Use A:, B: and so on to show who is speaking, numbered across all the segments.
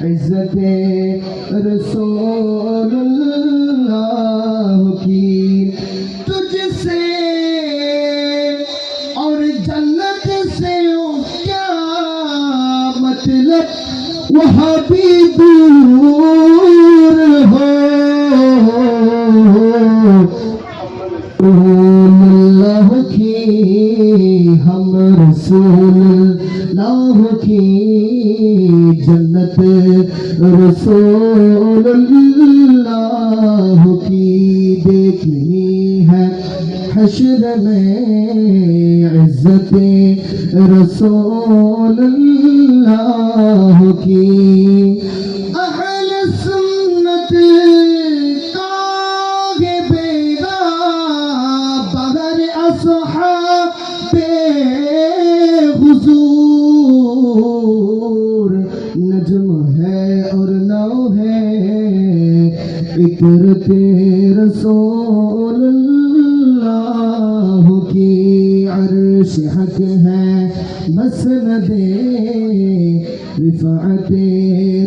A: عزت رسول اللہ کی تجھ سے اور جنت سے کیا مطلب وہاں بھی دور ہو؟ رسول اللہ کی ہم رسول اللہ کی جنت رسول اللہ کی دیکھنی ہے حشر میں عزت رسول اللہ کی فطرت رسول اللہ کی عرش حق ہے۔ مسند رفعت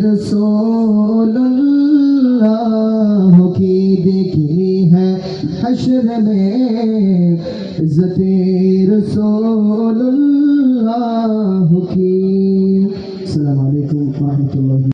A: رسول اللہ کی دیکھنی ہے۔ حشر میں عزت رسول اللہ کی۔ السلام علیکم ورحمۃ اللہ